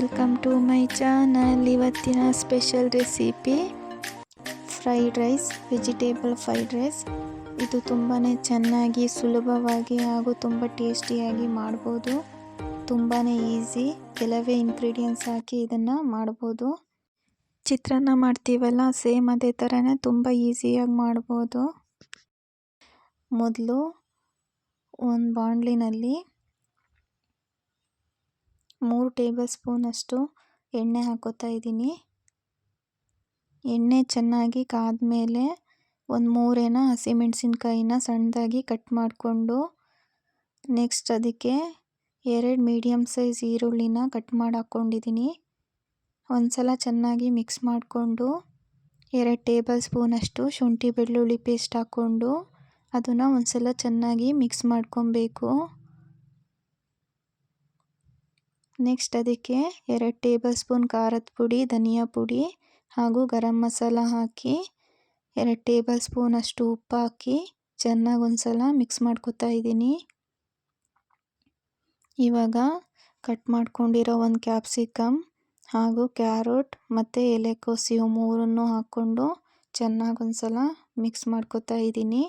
Welcome to my channel. ಇವತ್ತಿನ special recipe fried rice, vegetable fried rice. ಇದು ತುಂಬಾ ಚೆನ್ನಾಗಿ, ಸುಲಭವಾಗಿ ಹಾಗೂ ತುಂಬ ಟೇಸ್ಟಿಯಾಗಿ ಮಾಡ್ಬೋದು. ತುಂಬಾ ಈಸಿ. ಕೆಲವೇ ಇಂಗ್ರೀಡಿಯೆಂಟ್ಸ್ ಹಾಕಿ ಇದನ್ನು ಮಾಡ್ಬೋದು. ಚಿತ್ರಾನ್ನ ಮಾಡ್ತೀವಲ್ಲ, ಸೇಮ್ ಅದೇ ಥರನೇ ತುಂಬ ಈಸಿಯಾಗಿ ಮಾಡ್ಬೋದು. ಮೊದಲು ಒಂದು ಬಾಣಲಿನಲ್ಲಿ ಮೂರು ಟೇಬಲ್ ಸ್ಪೂನಷ್ಟು ಎಣ್ಣೆ ಹಾಕೋತಾ ಇದ್ದೀನಿ. ಎಣ್ಣೆ ಚೆನ್ನಾಗಿ ಕಾದ್ಮೇಲೆ ಒಂದು ಮೂರೇನ ಹಸಿಮೆಣಸಿನ್ಕಾಯಿನ ಸಣ್ಣದಾಗಿ ಕಟ್ ಮಾಡಿಕೊಂಡು ನೆಕ್ಸ್ಟ್ ಅದಕ್ಕೆ ಎರಡು ಮೀಡಿಯಮ್ ಸೈಜ್ ಈರುಳ್ಳಿನ ಕಟ್ ಮಾಡಿ ಹಾಕ್ಕೊಂಡಿದ್ದೀನಿ. ಒಂದು ಸಲ ಚೆನ್ನಾಗಿ ಮಿಕ್ಸ್ ಮಾಡಿಕೊಂಡು ಎರಡು ಟೇಬಲ್ ಸ್ಪೂನಷ್ಟು ಶುಂಠಿ ಬೆಳ್ಳುಳ್ಳಿ ಪೇಸ್ಟ್ ಹಾಕ್ಕೊಂಡು ಅದನ್ನು ಒಂದು ಸಲ ಚೆನ್ನಾಗಿ ಮಿಕ್ಸ್ ಮಾಡ್ಕೊಬೇಕು. ನೆಕ್ಸ್ಟ್ ಅದಕ್ಕೆ ಎರಡು ಟೇಬಲ್ ಸ್ಪೂನ್ ಖಾರದ ಪುಡಿ, ಧನಿಯಾ ಪುಡಿ ಹಾಗೂ ಗರಂ ಮಸಾಲ ಹಾಕಿ, ಎರಡು ಟೇಬಲ್ ಸ್ಪೂನ್ ಅಷ್ಟು ಉಪ್ಪು ಹಾಕಿ ಚೆನ್ನಾಗಿ ಒಂದು ಸಲ ಮಿಕ್ಸ್ ಮಾಡ್ಕೊತಾ ಇದ್ದೀನಿ. ಇವಾಗ ಕಟ್ ಮಾಡ್ಕೊಂಡಿರೋ ಒಂದು ಕ್ಯಾಪ್ಸಿಕಮ್ ಹಾಗೂ ಕ್ಯಾರೋಟ್ ಮತ್ತು ಎಲೆಕೋಸು ಮೂರನ್ನು ಹಾಕ್ಕೊಂಡು ಚೆನ್ನಾಗಿ ಒಂದು ಸಲ ಮಿಕ್ಸ್ ಮಾಡ್ಕೊತಾ ಇದ್ದೀನಿ.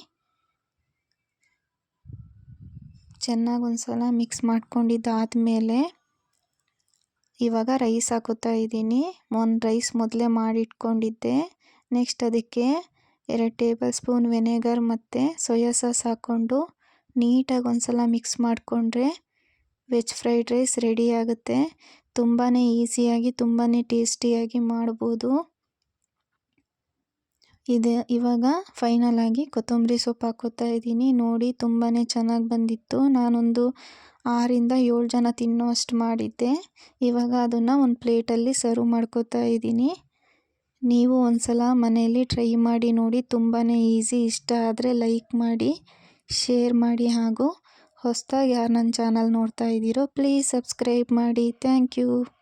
ಚೆನ್ನಾಗಿ ಒಂದು ಸಲ ಮಿಕ್ಸ್ ಮಾಡ್ಕೊಂಡಿದ್ದಾದಮೇಲೆ ಇವಾಗ ರೈಸ್ ಹಾಕೋತಾ ಇದ್ದೀನಿ. ಒಂದು ರೈಸ್ ಮೊದಲೇ ಮಾಡಿಟ್ಕೊಂಡಿದ್ದೆ. ನೆಕ್ಸ್ಟ್ ಅದಕ್ಕೆ ಎರಡು ಟೇಬಲ್ ಸ್ಪೂನ್ ವೆನೆಗರ್ ಮತ್ತು ಸೋಯಾ ಸಾಸ್ ಹಾಕ್ಕೊಂಡು ನೀಟಾಗಿ ಒಂದು ಸಲ ಮಿಕ್ಸ್ ಮಾಡಿಕೊಂಡ್ರೆ ವೆಜ್ ಫ್ರೈಡ್ ರೈಸ್ ರೆಡಿ ಆಗುತ್ತೆ. ತುಂಬಾ ಈಸಿಯಾಗಿ ತುಂಬಾ ಟೇಸ್ಟಿಯಾಗಿ ಮಾಡ್ಬೋದು. ಇದೆ. ಇವಾಗ ಫೈನಲ್ ಆಗಿ ಕೊತ್ತಂಬರಿ ಸೊಪ್ಪು ಹಾಕೋತಾ ಇದ್ದೀನಿ. ನೋಡಿ ತುಂಬಾ ಚೆನ್ನಾಗಿ ಬಂದಿತ್ತು. ನಾನೊಂದು ಆರಿಂದ ಏಳು ಜನ ತಿನ್ನೋ ಅಷ್ಟು ಮಾಡಿದ್ದೆ. ಇವಾಗ ಅದನ್ನು ಒಂದು ಪ್ಲೇಟಲ್ಲಿ ಸರ್ವ್ ಮಾಡ್ಕೋತಾ ಇದ್ದೀನಿ. ನೀವು ಒಂದು ಸಲ ಮನೆಯಲ್ಲಿ ಟ್ರೈ ಮಾಡಿ ನೋಡಿ. ತುಂಬಾ ಈಸಿ, ಇಷ್ಟ ಆದರೆ ಲೈಕ್ ಮಾಡಿ, ಶೇರ್ ಮಾಡಿ ಹಾಗೂ ಹೊಸದಾಗಿ ಯಾರು ನನ್ನ ಚಾನಲ್ ನೋಡ್ತಾ ಇದ್ದೀರೋ, ಪ್ಲೀಸ್ ಸಬ್ಸ್ಕ್ರೈಬ್ ಮಾಡಿ. Thank you.